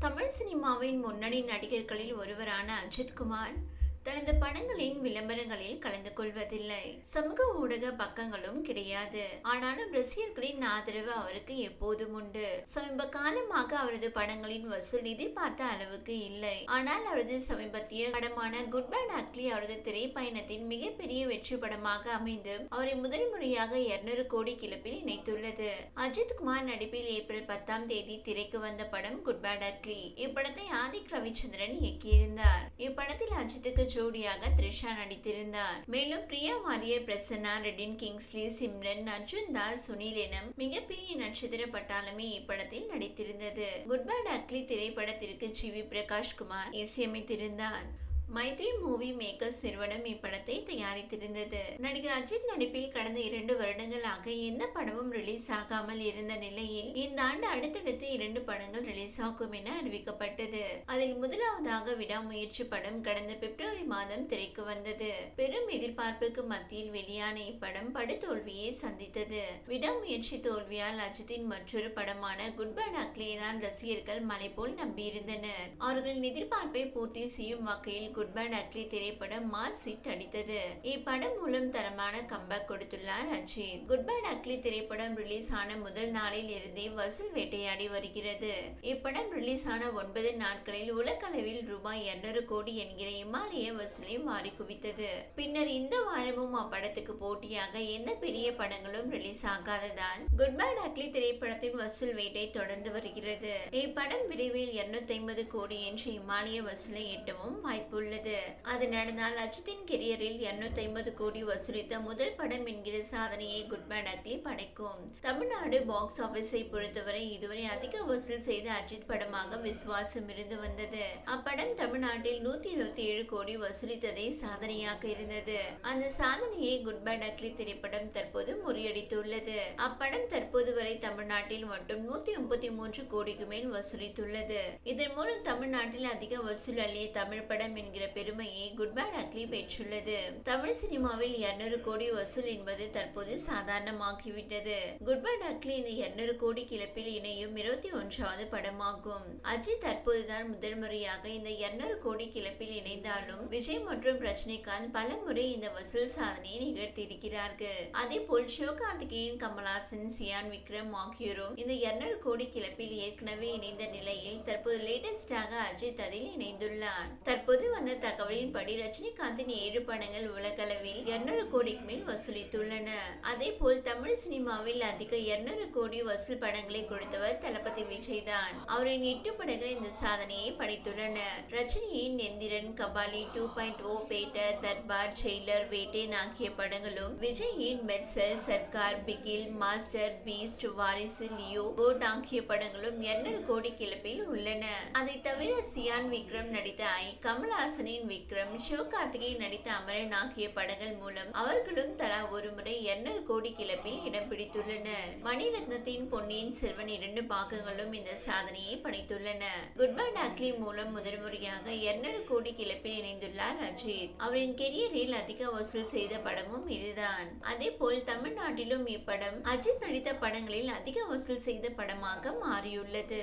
தமிழ் சினிமாவின் முன்னணி நடிகர்களில் ஒருவரான அஜித்குமார் தனது படங்களின் விளம்பரங்களில் கலந்து கொள்வதில்லை. சமூக ஊடக பக்கங்களும் கிடையாது. ஆனாலும் ரசிகர்களின் ஆதரவு அவருக்கு எப்போதும் உண்டு. சமீப காலமாக அவரது படங்களின் வசூல் எதிர்பார்த்த அளவுக்கு இல்லை. ஆனால் அவரது சமீபத்திய படமான குட் பேட் ஆக்லி அவரது திரைப்பயணத்தின் மிகப்பெரிய வெற்றி படமாக அமைந்து அவரை முதல் முறையாக இருநூறு கோடி கிளப்பில் இணைத்துள்ளது. அஜித் குமார் நடிப்பில் ஏப்ரல் பத்தாம் தேதி திரைக்கு வந்த படம் குட் பேட் அக்லி இப்படத்தை ஆதிக் ரவிச்சந்திரன் இயக்கியிருந்தார். இப்படத்தில் அஜித்துக்கு ஜோடியாக த்ரிஷா நடித்திருந்தார். மேலும் பிரியா வாரியர் பிரசன்னா ரெட்டின் கிங்ஸ்லி சிம்ரன் அர்ஜுன் தாஸ் சுனில் எனும் மிகப்பெரிய நட்சத்திர பட்டாளமே இப்படத்தில் நடித்திருந்தது. குட் பை அக்லி திரைப்படத்திற்கு ஜி வி பிரகாஷ் குமார் இசையமைத்திருந்தார். மைத்ரி மூவி மேக்கர்ஸ் நிறுவனம் இப்படத்தை தயாரித்திருந்தது. நடிகர் அஜித் நடிப்பில் கடந்த இரண்டு வருடங்களாக எந்த படமும் ரிலீஸ் ஆகாமல் இருந்த நிலையில் இந்த ஆண்டு அடுத்தடுத்து இரண்டு படங்கள் ரிலீஸ் ஆகும் என அறிவிக்கப்பட்டது. அதில் முதலாவதாக விடாமுயற்சி படம் கடந்த பிப்ரவரி மாதம் திரைக்கு வந்தது. பெரும் எதிர்பார்ப்புக்கு மத்தியில் வெளியான இப்படம் படுதோல்வியை சந்தித்தது. விடாமுயற்சி தோல்வியால் அஜித்தின் மற்றொரு படமான குட் பேட் தான் ரசிகர்கள் மலை போல் நம்பியிருந்தனர். அவர்களின் எதிர்பார்ப்பை பூர்த்தி செய்யும் வகையில் குட் பேட் அக்லி திரைப்படம் மாஸ் ஹிட் அடித்தது. இப்படம் மூலம் தரமான கம்பேக் கொடுத்துள்ளார் அஜித் குட் பேட் அக்லி திரைப்படம் ரிலீஸ் ஆன முதல் நாளில் இருந்தே வசூல் வேட்டையாடி வருகிறது. இப்படம் ரிலீஸ் ஆன ஒன்பது நாட்களில் உலகளவில் ரூபாய் இருநூறு கோடி என்கிற இமாலய வசூலை மாறி குவித்தது. பின்னர் இந்த வாரமும் அப்படத்துக்கு போட்டியாக எந்த பெரிய படங்களும் ரிலீஸ் ஆகாததால் குட் பேட் அக்லி திரைப்படத்தின் வசூல் வேட்டை தொடர்ந்து வருகிறது. இப்படம் விரைவில் இருநூத்தி ஐம்பது கோடி என்ற இமாலய வசூலை எட்டவும் வாய்ப்புள்ளது. அது நடந்தால் அஜித்தின் கெரியரில் இருநூத்தி ஐம்பது கோடி வசூலித்த முதல் படம் என்கிற சாதனையை குட் அக்லி படைக்கும். தமிழ்நாடு பாக்ஸ் ஆபீஸை பொறுத்தவரை இதுவரை அதிக வசூல் செய்த அஜித் படமாக விசுவாசம் இருந்து வந்தது. அப்படம் தமிழ்நாட்டில் நூத்தி இருபத்தி ஏழு கோடி வசூலித்ததே சாதனையாக இருந்தது. அந்த சாதனையை குட் அக்லி திரைப்படம் தற்போது முறியடித்துள்ளது. அப்படம் தற்போது வரை தமிழ்நாட்டில் மட்டும் நூத்தி முப்பத்தி மூன்று கோடிக்கு மேல் வசூலித்துள்ளது. இதன் மூலம் தமிழ்நாட்டில் அதிக வசூல் அள்ளிய தமிழ் படம் என்கிற பெருமை பெருமையை குட் பேட் அக்லி பெற்றுள்ளது. தமிழ் சினிமாவில் இருநூறு கோடி வசூல் என்பது தற்போது சாதாரணமாகிவிட்டது. குட் பேட் அக்லி இந்த இருநூறு கோடி கிளப்பில் இணையும் இருபத்தி ஒன்றாவது படமாகும். அஜித் தற்போதுதான் முதல் முறையாக இந்த இருநூறு கோடி கிளப்பில் இணைந்தாலும் விஜய் மற்றும் ரஜினிகாந்த் பல முறை இந்த வசூல் சாதனையை நிகழ்த்தியிருக்கிறார்கள். அதே போல் சிவகார்த்திகேயன் கமலாசன் சியான் விக்ரம் ஆகியோரும் இந்த இருநூறு கோடி கிளப்பில் ஏற்கனவே இணைந்த நிலையில் தற்போது லேட்டஸ்டாக அஜித் அதில் இணைந்துள்ளார். தற்போது வந்த தகவலின்படி ரஜினிகாந்தின் ஏழு படங்கள் உலகளவில் இருநூறு கோடிக்கு மேல் வசூலித்துள்ளன. அதே போல் தமிழ் சினிமாவில் அதிக இருநூறு கோடி வசூல் படங்களை கொடுத்தவர் தளபதி விஜய் தான். அவரின் எட்டு படங்கள் இந்த சாதனையை படைத்துள்ளன. ரஜினியின் Enthiran Kabali two point O Petta Darbar Jailer Vettaiyan ஆகிய படங்களும் விஜயின் Mersal Sarkar Bigil Master Beast Varisu Leo GOAT ஆகிய படங்களும் இருநூறு கோடி கிளப்பில் உள்ளன. அதை தவிர சியான் விக்ரம் நடித்த ஐ கமல்ஹாசனின் விக்ரம் சிவகார்த்திகேயன் நடித்த அமரன் ஆகிய படங்கள் மூலம் அவர்களும் தலா ஒரு முறை இருநூறு கோடி கிளப்பில் இடம் பிடித்துள்ளனர். மணிரத்னத்தின் பொன்னியின் செல்வன் இரண்டு பாகங்களும் இந்த சாதனையை படைத்துள்ளன. குட் பேட் அக்லி மூலம் முதல் முறையாக இருநூறு கோடி கிளப்பில் இணைந்துள்ளார் அஜித். அவரின் கெரியரில் அதிக வசூல் செய்த படமும் இதுதான். அதே போல் தமிழ்நாட்டிலும் இப்படம் அஜித் நடித்த படங்களில் அதிக வசூல் செய்த படமாக மாறியுள்ளது.